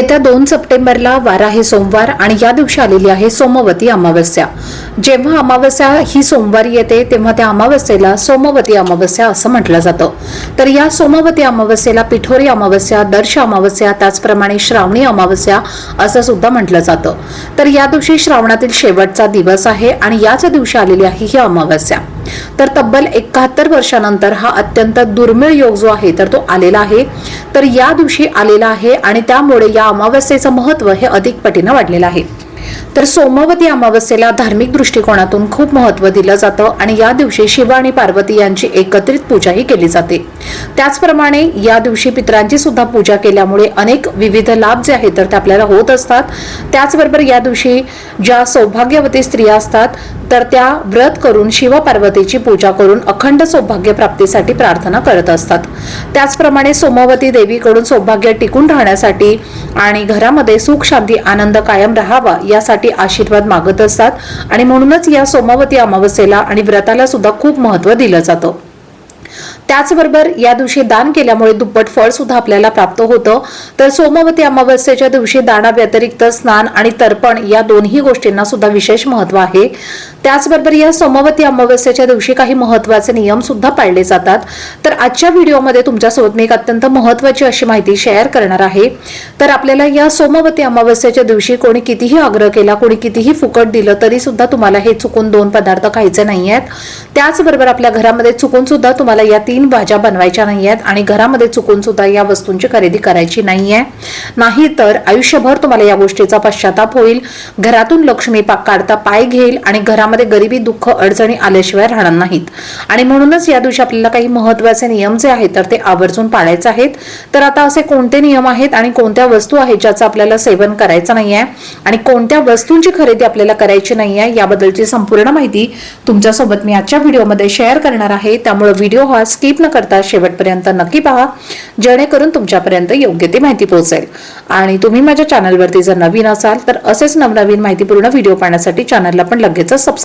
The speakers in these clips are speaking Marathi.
येत्या दोन सप्टेंबरला वार आहे सोमवार आणि या दिवशी आलेली आहे सोमवती अमावस्या. जेव्हा अमावस्या ही सोमवारी येते तेव्हा त्या अमावस्येला सोमवती अमावस्या असं म्हटलं जातं. तर या सोमवती अमावस्येला पिठोरी अमावस्या दर्श अमावस्या त्याचप्रमाणे श्रावणी अमावस्या असं सुद्धा म्हटलं जातं. तर या दिवशी श्रावणातील शेवटचा दिवस आहे आणि याच दिवशी आलेली आहे ही अमावस्या. तर तब्बल एकाहत्तर वर्षानंतर हा अत्यंत दुर्मिळ योग जो आहे तर तो आलेला आहे. तर या दिवशी आलेला आहे आणि त्यामुळे या अमावस्येचं महत्त्व हे अधिक पटीनं वाढलेलं आहे. तर सोमवती अमावस्येला धार्मिक दृष्टिकोनातून खूप महत्त्व दिलं जातं आणि या दिवशी शिव आणि पार्वती यांची एकत्रित पूजाही केली जाते. त्याचप्रमाणे या दिवशी पितरांची सुद्धा पूजा केल्यामुळे अनेक विविध लाभ जे आहेत तर ते आपल्याला होत असतात. त्याचबरोबर या दिवशी ज्या सौभाग्यवती स्त्रिया असतात तर त्या व्रत करून शिवपार्वतीची पूजा करून अखंड सौभाग्य प्राप्तीसाठी प्रार्थना करत असतात. त्याचप्रमाणे सोमवती देवीकडून सौभाग्य टिकून राहण्यासाठी आणि घरामध्ये सुख शांती आनंद कायम राहावा यासाठी आशीर्वाद मागत असतात आणि म्हणूनच या सोमवती अमावस्येला आणि व्रताला सुद्धा खूप महत्त्व दिलं जातं. त्याचबरोबर या दिवशी दान केल्यामुळे दुप्पट फळ सुद्धा आपल्याला प्राप्त होतं. तर सोमवती अमावस्येच्या दिवशी दाना व्यतिरिक्त स्नान आणि तर्पण या दोन्ही गोष्टींना सुद्धा विशेष महत्त्व आहे. त्याचबरोबर या सोमवती अमावस्याच्या दिवशी काही महत्त्वाचे नियम सुद्धा पाळले जातात. तर आजच्या व्हिडिओमध्ये तुमच्यासोबत मी एक अत्यंत महत्वाची अशी माहिती शेअर करणार आहे. तर आपल्याला या सोमवती अमावस्याच्या दिवशी कोणी कितीही आग्रह केला कोणी कितीही फुकट दिलं तरी सुद्धा तुम्हाला हे चुकून दोन पदार्थ खायचे नाही आहेत त्याचबरोबर आपल्या घरामध्ये चुकून सुद्धा तुम्हाला या तीन भाज्या बनवायच्या नाही आहेत आणि घरामध्ये चुकून सुद्धा या वस्तूंची खरेदी करायची नाही आहे नाही तर आयुष्यभर तुम्हाला या गोष्टीचा पश्चाताप होईल. घरातून लक्ष्मी काढता पाय घेईल आणि घरामध्ये गरिबी दुःख अडचणी आल्याशिवाय राहणार नाहीत. आणि म्हणूनच या दिवशी आपल्याला काही महत्त्वाचे नियम जे आहेत तर ते आवर्जून पाळायचे आहेत. तर आता असे कोणते नियम आहेत आणि कोणत्या वस्तू आहेत ज्याचं आपल्याला सेवन करायचं नाही आहे आणि कोणत्या वस्तूंची खरेदी आपल्याला करायची नाही आहे याबद्दलची संपूर्ण माहिती तुमच्यासोबत मी आजच्या व्हिडिओमध्ये शेअर करणार आहे. त्यामुळे व्हिडिओ हा स्किप न करता शेवटपर्यंत नक्की पहा जेणेकरून तुमच्यापर्यंत योग्य ती माहिती पोहोचेल. आणि तुम्ही माझ्या चॅनलवरती जर नवीन असाल तर असेच नवनवीन माहितीपूर्ण व्हिडिओ पाहण्यासाठी चॅनलला पण लगेच सबस्क्राईब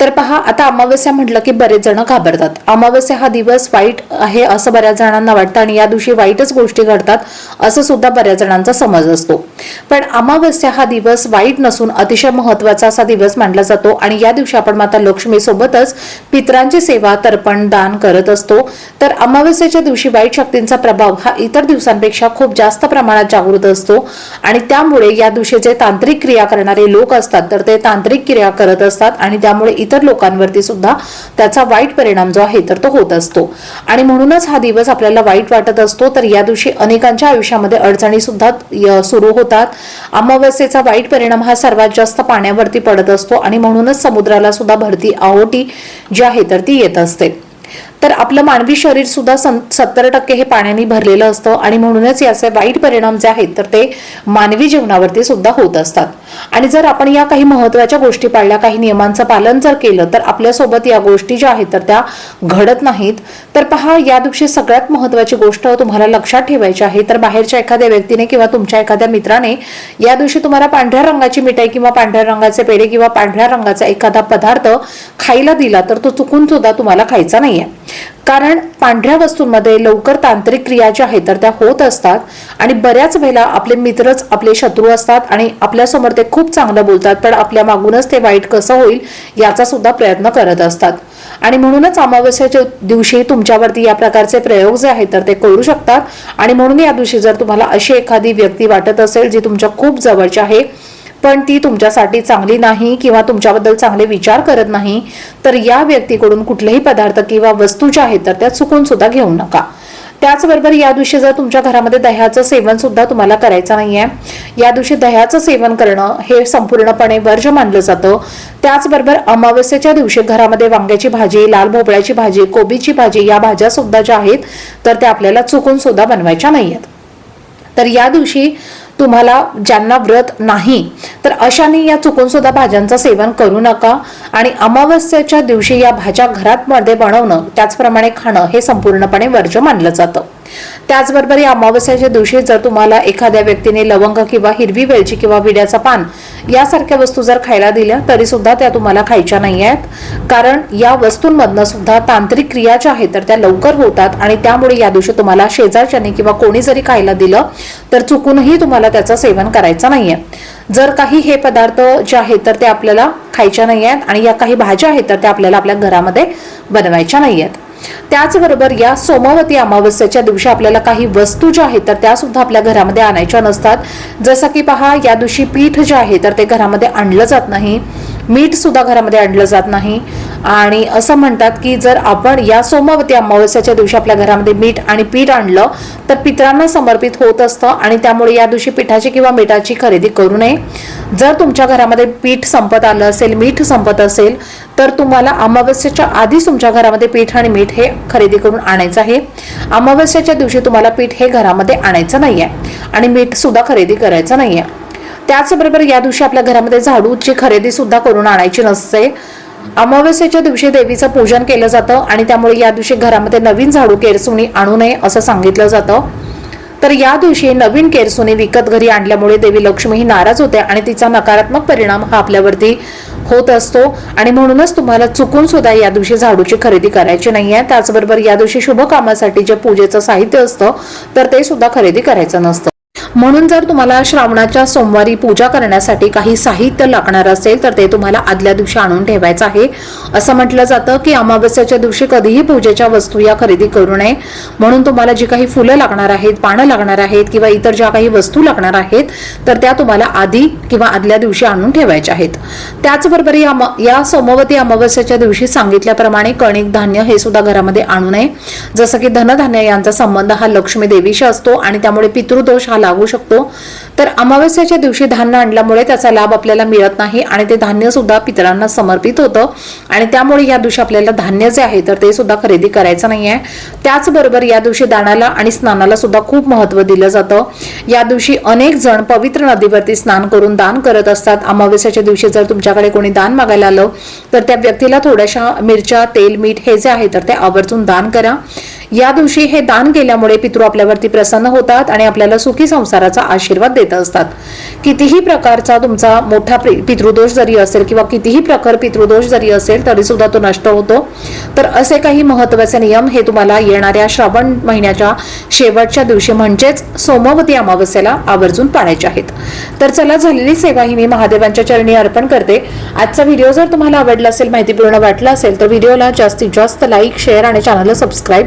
तर पहा आता अमावस्या म्हटलं की बरेच जण घाबरतात. अमावस्या हा दिवस वाईट आहे असं बऱ्याच जणांना वाटतं आणि या दिवशी वाईटच गोष्टी घडतात असं सुद्धा बऱ्याच जणांचा समज असतो. पण अमावस्या हा दिवस वाईट नसून अतिशय महत्त्वाचा असा दिवस मानला जातो आणि या दिवशी आपण माता लक्ष्मी सोबतच पितरांची सेवा तर्पण दान करत असतो. तर अमावस्येच्या दिवशी वाईट शक्तींचा प्रभाव हा इतर दिवसांपेक्षा खूप जास्त प्रमाणात जागृत असतो आणि त्यामुळे या दिवशी जे तांत्रिक क्रिया करणारे लोक असतात तर ते तांत्रिक क्रिया करत असतात आणि त्यामुळे इतर लोकांवरती सुद्धा त्याचा वाईट परिणाम जो आहे तर तो होत असतो. आणि म्हणूनच हा दिवस आपल्याला वाईट वाटत असतो तर या दिवशी अनेकांच्या आयुष्यामध्ये अडचणी सुद्धा सुरू होतात. अमावस्येचा वाईट परिणाम हा सर्वात जास्त पाण्यावरती पडत असतो आणि म्हणूनच समुद्राला सुद्धा भरती आहोटी जी आहे तर ती येत असते. तर आपलं मानवी शरीर सुद्धा सत्तर टक्के हे पाण्याने भरलेलं असतं आणि म्हणूनच याचे वाईट परिणाम जे आहेत तर ते मानवी जीवनावरती सुद्धा होत असतात. आणि जर आपण या काही महत्त्वाच्या गोष्टी पाळल्या काही नियमांचं पालन जर केलं तर आपल्यासोबत या गोष्टी ज्या आहेत तर त्या घडत नाहीत. तर पहा या दिवशी सगळ्यात महत्वाची गोष्ट तुम्हाला लक्षात ठेवायची आहे तर बाहेरच्या एखाद्या व्यक्तीने किंवा तुमच्या एखाद्या मित्राने या दिवशी तुम्हाला पांढऱ्या रंगाची मिठाई किंवा पांढऱ्या रंगाचे पेढे किंवा पांढऱ्या रंगाचा एखादा पदार्थ खायला दिला तर तो चुकून सुद्धा तुम्हाला खायचा नाहीये. कारण पांढऱ्या वस्तूंमध्ये लवकर तांत्रिक क्रिया ज्या आहेत तर त्या होत असतात आणि बऱ्याच वेळेला आपले मित्रच आपले शत्रू असतात आणि आपल्यासमोर ते खूप चांगलं बोलतात पण आपल्या मागूनच ते वाईट कसं होईल याचा सुद्धा प्रयत्न करत असतात. आणि म्हणूनच अमावस्याच्या दिवशी तुमच्यावरती या प्रकारचे प्रयोग जे आहेत तर ते करू शकतात. आणि म्हणून या दिवशी जर तुम्हाला अशी एखादी व्यक्ती वाटत असेल जी तुमच्या खूप जवळची आहे पण ती तुमच्यासाठी चांगली नाही किंवा तुमच्याबद्दल चांगले विचार करत नाही तर या व्यक्तीकडून कुठलेही पदार्थ किंवा वस्तू ज्या आहेत तर त्या चुकून सुद्धा घेऊ नका. त्याचबरोबर या दिवशी जर तुमच्या घरामध्ये दह्याचं सेवन सुद्धा तुम्हाला करायचं नाहीये या दिवशी दह्याचं सेवन करणं हे संपूर्णपणे वर्ज मानलं जातं. त्याचबरोबर अमावस्येच्या दिवशी घरामध्ये वांग्याची भाजी लाल भोपळ्याची भाजी कोबीची भाजी या भाज्या सुद्धा ज्या आहेत तर त्या आपल्याला चुकून सुद्धा बनवायच्या नाहीयेत. तर या दिवशी तुम्हाला ज्यांना व्रत नाही तर अशाने या चुकून सुद्धा भाज्यांचं सेवन करू नका आणि अमावस्येच्या दिवशी या भाज्या घरात मध्ये बनवणं त्याचप्रमाणे खाणं हे संपूर्णपणे वर्ज्य मानलं जातं. त्याचबरोबर या अमावस्याच्या दिवशी जर तुम्हाला एखाद्या व्यक्तीने लवंग किंवा हिरवी वेलची किंवा विड्याचा पान यासारख्या वस्तू जर खायला दिल्या तरी सुद्धा त्या तुम्हाला खायच्या नाही आहेत. कारण या वस्तूंमधनं सुद्धा तांत्रिक क्रिया ज्या आहेत तर त्या लवकर होतात आणि त्यामुळे या दिवशी तुम्हाला शेजारच्याने किंवा कोणी जरी खायला दिलं तर चुकूनही तुम्हाला त्याचं सेवन करायचं नाहीये. जर काही हे पदार्थ जे आहेत तर ते आपल्याला खायच्या नाही आहेत आणि या काही भाज्या आहेत तर त्या आपल्याला आपल्या घरामध्ये बनवायच्या नाही आहेत. त्याचबरोबर या सोमवती अमावस्येच्या दिवशी आपल्याला काही वस्तू ज्या आहेत तर त्या सुद्धा आपल्या घरामध्ये आणायच्या नसतात. जसं की पहा या दिवशी पीठ जे आहे तर ते घरामध्ये आणलं जात नाही. मीठ सुद्धा घरामध्ये आणलं जात नाही. आणि असं म्हणतात की जर आपण या सोमवती अमावस्याच्या दिवशी आपल्या घरामध्ये मीठ आणि पीठ आणलं तर पितरांना समर्पित होत असतं आणि त्यामुळे या दिवशी पिठाची किंवा मिठाची खरेदी करू नये. जर तुमच्या घरामध्ये पीठ संपत आलं असेल मीठ संपत असेल तर तुम्हाला अमावस्याच्या आधीच तुमच्या घरामध्ये पीठ आणि मीठ हे खरेदी करून आणायचं आहे. अमावस्याच्या दिवशी तुम्हाला पीठ हे घरामध्ये आणायचं नाहीये आणि मीठ सुद्धा खरेदी करायचं नाहीये. त्याचबरोबर या दिवशी आपल्या घरामध्ये झाडूची खरेदी सुद्धा करून आणायची नसते. अमावस्येच्या दिवशी देवीचं पूजन केलं जातं आणि त्यामुळे या दिवशी घरामध्ये नवीन झाडू केरसुणी आणू नये असं सांगितलं जातं. तर या दिवशी नवीन केरसुणी विकत घरी आणल्यामुळे देवी लक्ष्मी ही नाराज होते आणि तिचा नकारात्मक परिणाम हा आपल्यावरती होत असतो. आणि म्हणूनच तुम्हाला चुकून सुद्धा या दिवशी झाडूची खरेदी करायची नाही आहे त्याचबरोबर या दिवशी शुभ कामासाठी जे पूजेचं साहित्य असतं तर ते सुद्धा खरेदी करायचं नसतं. म्हणून जर तुम्हाला श्रावणाच्या सोमवारी पूजा करण्यासाठी काही साहित्य लागणार असेल तर ते तुम्हाला आदल्या दिवशी आणून ठेवायचं आहे. असं म्हटलं जातं की अमावस्याच्या दिवशी कधीही पूजेच्या वस्तू या खरेदी करू नये. म्हणून तुम्हाला जी काही फुलं लागणार आहेत पानं लागणार आहेत किंवा इतर ज्या काही वस्तू लागणार आहेत तर त्या तुम्हाला आधी किंवा आदल्या दिवशी आणून ठेवायच्या आहेत. त्याचबरोबर या अमा- या सोमवती अमावस्याच्या दिवशी सांगितल्याप्रमाणे कणिक धान्य हे सुद्धा घरामध्ये आणू नये. जसं की धनधान्य यांचा संबंध हा लक्ष्मी देवीशी असतो आणि त्यामुळे पितृदोष हा लागू शकतो. तर अमावस्याच्या दिवशी धान्य आणल्यामुळे त्याचा लाभ आपल्याला मिळत नाही आणि ते धान्य सुद्धा पितरांना समर्पित होतं. आणि त्यामुळे या दिवशी आपल्याला धान्य जे आहे तर ते सुद्धा खरेदी करायचं नाही आहे त्याचबरोबर या दिवशी दानाला आणि स्नानाला सुद्धा खूप महत्त्व दिलं जातं. या दिवशी अनेक जण पवित्र नदीवरती स्नान करून दान करत असतात. अमावस्याच्या दिवशी जर तुमच्याकडे कोणी दान मागायला आलं तर त्या व्यक्तीला थोड्याशा मिरच्या तेल मीठ हे जे आहे तर ते आवर्जून दान करा. या दिवशी हे दान केल्यामुळे पितृ आपल्यावरती प्रसन्न होतात आणि आपल्याला सुखी संसाराचा आशीर्वाद देत असतात. कितीही प्रकारचा तुमचा मोठा पितृदोष जरी असेल किंवा कितीही प्रकार पितृदोष जरी असेल तरी सुद्धा तो नष्ट होतो. तर असे काही महत्त्वाचे नियम हे तुम्हाला येणाऱ्या श्रावण महिन्याच्या शेवटच्या दिवशी म्हणजेच सोमवती अमावस्येला आवर्जून पाळायचे आहेत. तर चला झालेली सेवा ही मी महादेवांच्या चरणी अर्पण करते. आजचा व्हिडिओ जर तुम्हाला आवडला असेल माहितीपूर्ण वाटला असेल तर व्हिडिओला जास्तीत जास्त लाईक शेअर आणि चॅनलला सबस्क्राईब